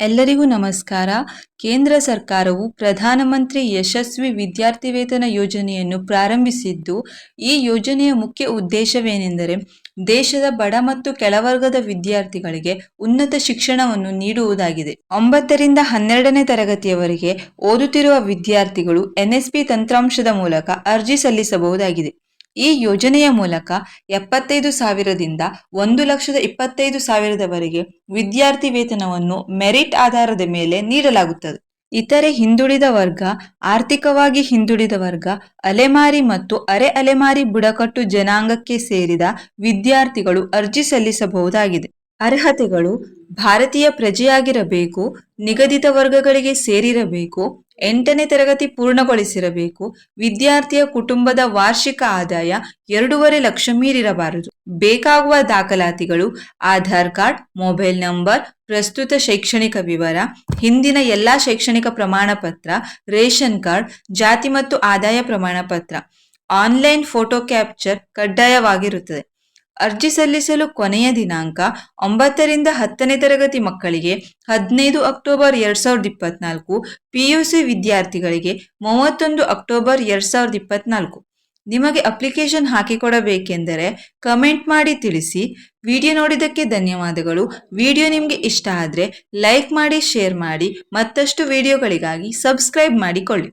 ಎಲ್ಲರಿಗೂ ನಮಸ್ಕಾರ. ಕೇಂದ್ರ ಸರ್ಕಾರವು ಪ್ರಧಾನಮಂತ್ರಿ ಯಶಸ್ವಿ ವಿದ್ಯಾರ್ಥಿ ವೇತನ ಯೋಜನೆಯನ್ನು ಪ್ರಾರಂಭಿಸಿದ್ದು, ಈ ಯೋಜನೆಯ ಮುಖ್ಯ ಉದ್ದೇಶವೇನೆಂದರೆ ದೇಶದ ಬಡ ಮತ್ತು ಕೆಳವರ್ಗದ ವಿದ್ಯಾರ್ಥಿಗಳಿಗೆ ಉನ್ನತ ಶಿಕ್ಷಣವನ್ನು ನೀಡುವುದಾಗಿದೆ. ಒಂಬತ್ತರಿಂದ ಹನ್ನೆರಡನೇ ತರಗತಿಯವರೆಗೆ ಓದುತ್ತಿರುವ ವಿದ್ಯಾರ್ಥಿಗಳು ಎನ್ಎಸ್ಪಿ ತಂತ್ರಾಂಶದ ಮೂಲಕ ಅರ್ಜಿ ಸಲ್ಲಿಸಬಹುದಾಗಿದೆ. ಈ ಯೋಜನೆಯ ಮೂಲಕ ಎಪ್ಪತ್ತೈದು ಸಾವಿರದಿಂದ ಒಂದು ಲಕ್ಷದ ಇಪ್ಪತ್ತೈದು ಸಾವಿರದವರೆಗೆ ವಿದ್ಯಾರ್ಥಿ ವೇತನವನ್ನು ಮೆರಿಟ್ ಆಧಾರದ ಮೇಲೆ ನೀಡಲಾಗುತ್ತದೆ. ಇತರೆ ಹಿಂದುಳಿದ ವರ್ಗ, ಆರ್ಥಿಕವಾಗಿ ಹಿಂದುಳಿದ ವರ್ಗ, ಅಲೆಮಾರಿ ಮತ್ತು ಅರೆ ಅಲೆಮಾರಿ ಬುಡಕಟ್ಟು ಜನಾಂಗಕ್ಕೆ ಸೇರಿದ ವಿದ್ಯಾರ್ಥಿಗಳು ಅರ್ಜಿ ಸಲ್ಲಿಸಬಹುದಾಗಿದೆ. ಅರ್ಹತೆಗಳು ಭಾರತೀಯ ಪ್ರಜೆಯಾಗಿರಬೇಕು, ನಿಗದಿತ ವರ್ಗಗಳಿಗೆ ಸೇರಿರಬೇಕು ಎಂಟನೇ ತರಗತಿ ಪೂರ್ಣಗೊಳಿಸಿರಬೇಕು. ವಿದ್ಯಾರ್ಥಿಯ ಕುಟುಂಬದ ವಾರ್ಷಿಕ ಆದಾಯ ಎರಡೂವರೆ ಲಕ್ಷ ಮೀರಿರಬಾರದು. ಬೇಕಾಗುವ ದಾಖಲಾತಿಗಳು, ಆಧಾರ್ ಕಾರ್ಡ್, ಮೊಬೈಲ್ ನಂಬರ್, ಪ್ರಸ್ತುತ ಶೈಕ್ಷಣಿಕ ವಿವರ, ಹಿಂದಿನ ಎಲ್ಲಾ ಶೈಕ್ಷಣಿಕ ಪ್ರಮಾಣ ಪತ್ರ ರೇಷನ್ ಕಾರ್ಡ್, ಜಾತಿ ಮತ್ತು ಆದಾಯ ಪ್ರಮಾಣ ಪತ್ರ ಆನ್ಲೈನ್ ಫೋಟೋ ಕ್ಯಾಪ್ಚರ್ ಕಡ್ಡಾಯವಾಗಿರುತ್ತದೆ. ಅರ್ಜಿ ಸಲ್ಲಿಸಲು ಕೊನೆಯ ದಿನಾಂಕ ಒಂಬತ್ತರಿಂದ ಹತ್ತನೇ ತರಗತಿ ಮಕ್ಕಳಿಗೆ ಹದಿನೈದು ಅಕ್ಟೋಬರ್ ಎರಡ್ ಸಾವಿರದ ಇಪ್ಪತ್ನಾಲ್ಕು ಪಿಯುಸಿ ವಿದ್ಯಾರ್ಥಿಗಳಿಗೆ ಮೂವತ್ತೊಂದು ಅಕ್ಟೋಬರ್ ಎರಡ್ ಸಾವಿರದ ಇಪ್ಪತ್ನಾಲ್ಕು. ನಿಮಗೆ ಅಪ್ಲಿಕೇಶನ್ ಹಾಕಿಕೊಡಬೇಕೆಂದರೆ ಕಮೆಂಟ್ ಮಾಡಿ ತಿಳಿಸಿ. ವಿಡಿಯೋ ನೋಡಿದ್ದಕ್ಕೆ ಧನ್ಯವಾದಗಳು. ವಿಡಿಯೋ ನಿಮಗೆ ಇಷ್ಟ ಆದರೆ ಲೈಕ್ ಮಾಡಿ, ಶೇರ್ ಮಾಡಿ. ಮತ್ತಷ್ಟು ವಿಡಿಯೋಗಳಿಗಾಗಿ ಸಬ್ಸ್ಕ್ರೈಬ್ ಮಾಡಿಕೊಳ್ಳಿ.